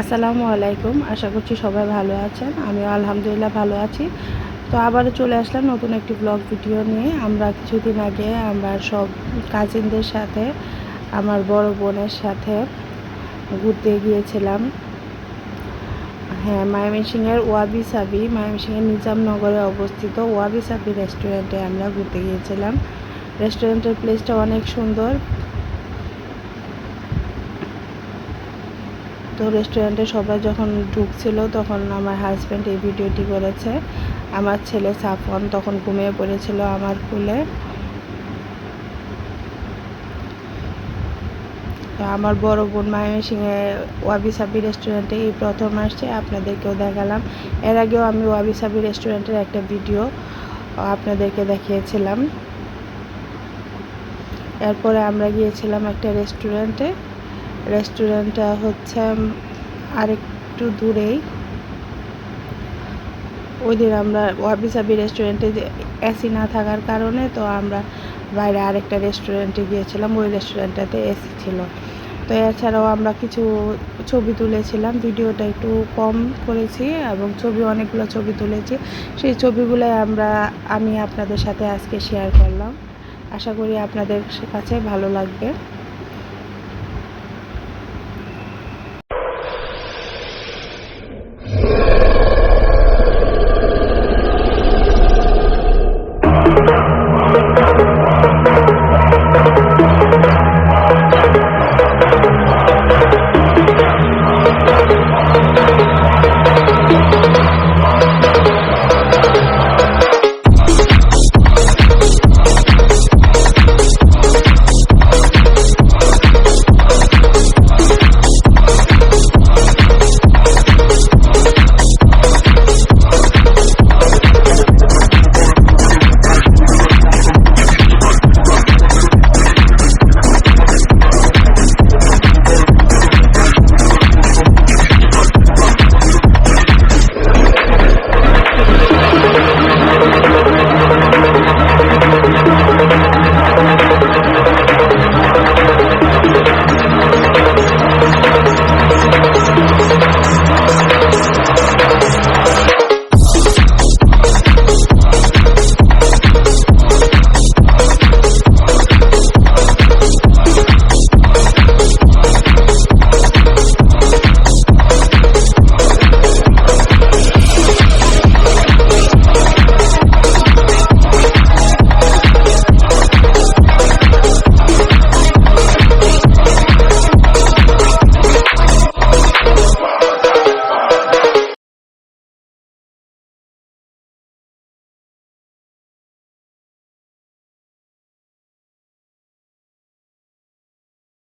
আসসালামু আলাইকুম, আশা করছি সবাই ভালো আছেন। আমিও আলহামদুলিল্লাহ ভালো আছি। তো আবারও চলে আসলাম নতুন একটি ব্লগ ভিডিও নিয়ে। আমরা কিছুদিন আগে আমরা সব কাজিনদের সাথে, আমার বড় বোনের সাথে ঘুরতে গিয়েছিলাম। হ্যাঁ ময়মনসিংহের ওয়াবি সাবি, ময়মনসিংহের নিজামনগরে অবস্থিত ওয়াবি সাবি রেস্টুরেন্টে আমরা ঘুরতে গিয়েছিলাম। রেস্টুরেন্টের প্লেসটা অনেক সুন্দর। তো রেস্টুরেন্টে সবাই যখন ঢুকছিল তখন আমার হাজব্যান্ড এই ভিডিওটি করেছে। আমার ছেলে সাফন তখন ঘুমিয়ে পড়েছিল আমার কুলে। আমার বড় বোন ময়মনসিংহে ওয়াবি সাবি রেস্টুরেন্টে এই প্রথম আসছে, আপনাদেরকেও দেখালাম। এর আগেও আমি ওয়াবি সাবি রেস্টুরেন্টের একটা ভিডিও আপনাদেরকে দেখিয়েছিলাম। এরপরে আমরা গিয়েছিলাম একটা রেস্টুরেন্টে রেস্টুরেন্টটা হচ্ছে আরেকটু দূরেই। ওই দিন আমরা ওয়াবি সাবি রেস্টুরেন্টে এসি না থাকার কারণে তো আমরা বাইরে আরেকটা রেস্টুরেন্টে গিয়েছিলাম, ওই রেস্টুরেন্টটাতে এসি ছিল। তো এছাড়াও আমরা কিছু ছবি তুলেছিলাম, ভিডিওটা একটু কম করেছি এবং ছবি অনেকগুলো ছবি তুলেছি। সেই ছবিগুলো আমরা, আমি আপনাদের সাথে আজকে শেয়ার করলাম। আশা করি আপনাদের কাছে ভালো লাগবে।